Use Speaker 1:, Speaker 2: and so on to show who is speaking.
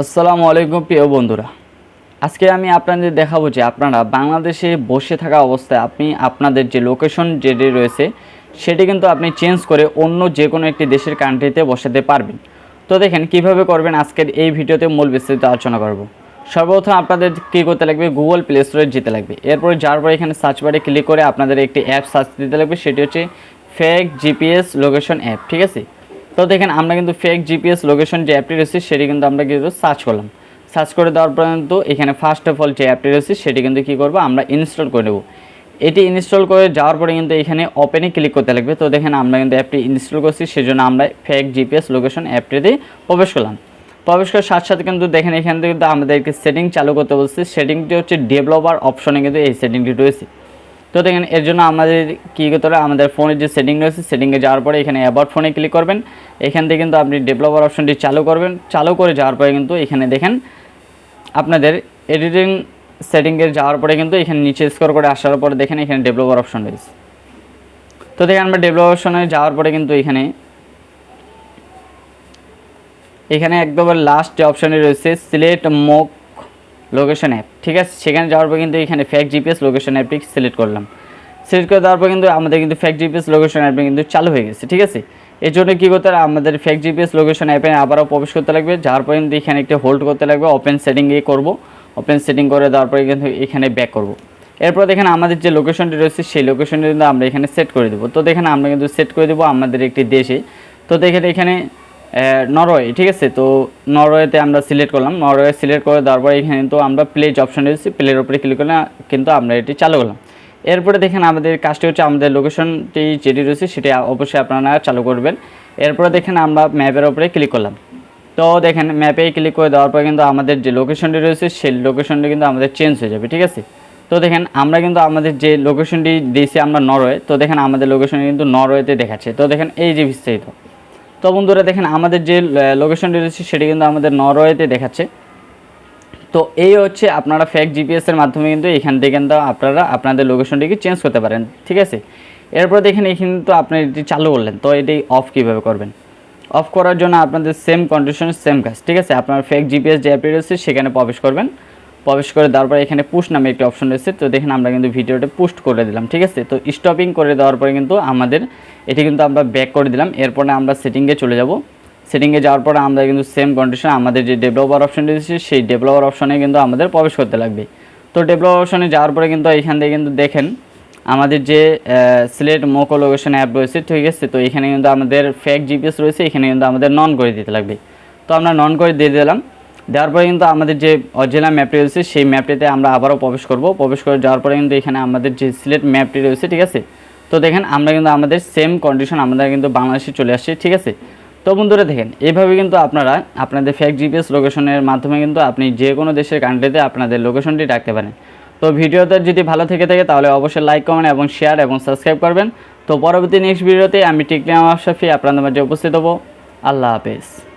Speaker 1: আসসালামু আলাইকুম, প্রিয় বন্ধুরা। আজকে আমি আপনাদের দেখাবো যে আপনারা বাংলাদেশে বসে থাকা অবস্থায় আপনি আপনাদের যে লোকেশন যেটি রয়েছে, সেটি কিন্তু আপনি চেঞ্জ করে অন্য যে কোনো একটি দেশের কান্ট্রিতে বসাতে পারবেন। তো দেখেন, কীভাবে করবেন আজকের এই ভিডিওতে মূল বিস্তারিত আলোচনা করব। সর্বপ্রথম আপনাদের কী করতে লাগবে? গুগল প্লে স্টোরে যেতে লাগবে। এরপরে যার পরে এখানে সার্চ বারে ক্লিক করে আপনাদের একটি অ্যাপ সার্চ দিতে লাগবে, সেটি হচ্ছে ফেক জিপিএস লোকেশন অ্যাপ ঠিক আছে? তো দেখেন, আমরা কিন্তু ফেক জিপিএস লোকেশন যে অ্যাপটি রয়েছে, সেটি কিন্তু আমরা কিন্তু সার্চ করলাম। সার্চ করে দেওয়ার পর কিন্তু এখানে ফার্স্ট অফ অল যে অ্যাপটি রয়েছে, সেটি কিন্তু কী করব, আমরা ইনস্টল করে নেব। এটি ইনস্টল করে যাওয়ার পরে কিন্তু এখানে ওপেনে ক্লিক করতে লাগবে। তো দেখেন, আমরা কিন্তু অ্যাপটি ইনস্টল করছি, সেজন্য আমরা ফেক জিপিএস লোকেশন অ্যাপটিতে প্রবেশ করলাম। প্রবেশ করার সাথে সাথে কিন্তু দেখেন, এখান থেকে কিন্তু আমাদেরকে সেটিং চালু করতে বলছে। সেটিংটি হচ্ছে ডেভেলপার অপশনে কিন্তু এই সেটিংটি রয়েছে। তো দেখেন, এর জন্য আমাদের কী করতে হবে? আমাদের ফোনের যে সেটিং রয়েছে সেটিংয়ে যাওয়ার পরে এখানে অ্যাবাউট ফোনে ক্লিক করবেন। এখান থেকে কিন্তু আপনি ডেভেলপার অপশনটি চালু করবেন। চালু করে যাওয়ার পরে কিন্তু এখানে দেখেন, আপনাদের এডিটিং সেটিংয়ে যাওয়ার পরে কিন্তু এখানে নিচে স্কোর করে আসার পরে দেখেন এখানে ডেভেলপার অপশন রয়েছে। তো দেখেন, আমরা ডেভেলপার অপশনে যাওয়ার পরে কিন্তু এখানে এখানে একদম লাস্ট যে অপশানে রয়েছে সিলেক্ট মোক লোকেশন অ্যাপ ঠিক আছে? সেখানে যাওয়ার পর কিন্তু এখানে ফ্যাক জিপিএস লোকেশন অ্যাপটি সিলেক্ট করলাম। সিলেক্ট করে দেওয়ার পর কিন্তু আমাদের কিন্তু ফ্যাক জিপিএস লোকেশন অ্যাপটি কিন্তু চালু হয়ে গেছে, ঠিক আছে? এর জন্য কী করতে হবে? আমাদের ফ্যাক জিপিএস লোকেশন অ্যাপে আবারও প্রবেশ করতে লাগবে। যার পর কিন্তু এখানে একটি হোল্ড করতে লাগবে ওপেন সেটিংয়ে করব। ওপেন সেটিং করে দেওয়ার পরে কিন্তু এখানে ব্যাক করব। এরপর দেখেন আমাদের যে লোকেশনটি রয়েছে, সেই লোকেশনটি কিন্তু আমরা এখানে সেট করে দেবো। তো দেখেন আমরা কিন্তু সেট করে দেবো আমাদের একটি দেশে। তো দেখেন এখানে নরওয়ে, ঠিক আছে? তো নরওয়েতে আমরা সিলেক্ট করলাম। নরওয়ে সিলেক্ট করে দেওয়ার পরে এখানে তো আমরা প্লেজ অপশন রয়েছে প্লের উপরে ক্লিক করলে কিন্তু আমরা এটি চালু করলাম। এরপরে দেখেন আমাদের কাজটি হচ্ছে আমাদের লোকেশনটি যেটি রয়েছে, সেটি অবশ্যই আপনারা চালু করবেন। এরপরে দেখেন আমরা ম্যাপের উপরে ক্লিক করলাম। তো দেখেন ম্যাপে ক্লিক করে দেওয়ার পর কিন্তু আমাদের যে লোকেশনটি রয়েছে, সেই লোকেশনটি কিন্তু আমাদের চেঞ্জ হয়ে যাবে, ঠিক আছে? তো দেখেন আমরা কিন্তু আমাদের যে লোকেশনটি দিয়েছি আমরা নরওয়ে, তো দেখেন আমাদের লোকেশন কিন্তু নরওয়েতে দেখাচ্ছে। তো দেখেন এই যে বিস্তারিত। তো বন্ধুরা দেখেন, আমাদের যে লোকেশনটি রয়েছে সেটি কিন্তু আমাদের নরওয়েতে দেখাচ্ছে। তো এই হচ্ছে আপনারা ফেক জিপিএসের মাধ্যমে কিন্তু এখান থেকে কিন্তু আপনারা আপনাদের লোকেশনটিকে চেঞ্জ করতে পারেন, ঠিক আছে? এরপর দেখেন, এখানে তো আপনি এটি চালু করলেন, তো এটি অফ কীভাবে করবেন? অফ করার জন্য আপনাদের সেম কন্ডিশন সেম কাজ, ঠিক আছে? আপনার ফেক জিপিএস যে অ্যাপটি রয়েছে সেখানে প্রবেশ করবেন। প্রবেশ করে দেওয়ার পরে এখানে পুশ নামে একটি অপশন রয়েছে। তো দেখেন আমরা কিন্তু ভিডিওটা পুস্ট করে দিলাম, ঠিক আছে? তো স্টপিং করে দেওয়ার পরে কিন্তু আমাদের এটি কিন্তু আমরা ব্যাক করে দিলাম। এরপরে আমরা সেটিংয়ে চলে যাব। সেটিংয়ে যাওয়ার পরে আমরা কিন্তু সেম কন্ডিশন আমাদের যে ডেভেলপার অপশন রয়েছে, সেই ডেভেলপার অপশনে কিন্তু আমাদের প্রবেশ করতে লাগবে। তো ডেভেলপার অপশনে যাওয়ার পরে কিন্তু এখান থেকে কিন্তু দেখেন, আমাদের যে সিলেট মোকো লোকেশন অ্যাপ রয়েছে, ঠিক আছে? তো এখানে কিন্তু আমাদের ফেক জিপিএস রয়েছে, এখানে কিন্তু আমাদের নন করে দিতে লাগবে। তো আমরা নন করে দিয়ে দিলাম। দেওয়ার পরে কিন্তু আমাদের যে অরিজিনাল ম্যাপটি রয়েছে, সেই ম্যাপটিতে আমরা আবারও প্রবেশ করব। প্রবেশ করে যাওয়ার পরে কিন্তু এখানে আমাদের যে সিলেট ম্যাপটি রয়েছে, ঠিক আছে? তো দেখেন, আমরা কিন্তু আমাদের সেম কন্ডিশন আমাদের কিন্তু বাংলাদেশে চলে আসছে, ঠিক আছে? তো বন্ধুরা দেখেন এইভাবে কিন্তু আপনারা আপনাদের ফেক জিপিএস লোকেশনের মাধ্যমে কিন্তু আপনি যে কোনো দেশের কান্ট্রিতে আপনাদের লোকেশনটি রাখতে পারেন। তো ভিডিওতে যদি ভালো থেকে থাকে, তাহলে অবশ্যই লাইক কমেন্ট এবং শেয়ার এবং সাবস্ক্রাইব করবেন। তো পরবর্তী নেক্সট ভিডিওতে আমি টিকলিয়াম আশরাফি আপনাদের মাঝে উপস্থিত হব। আল্লাহ হাফেজ।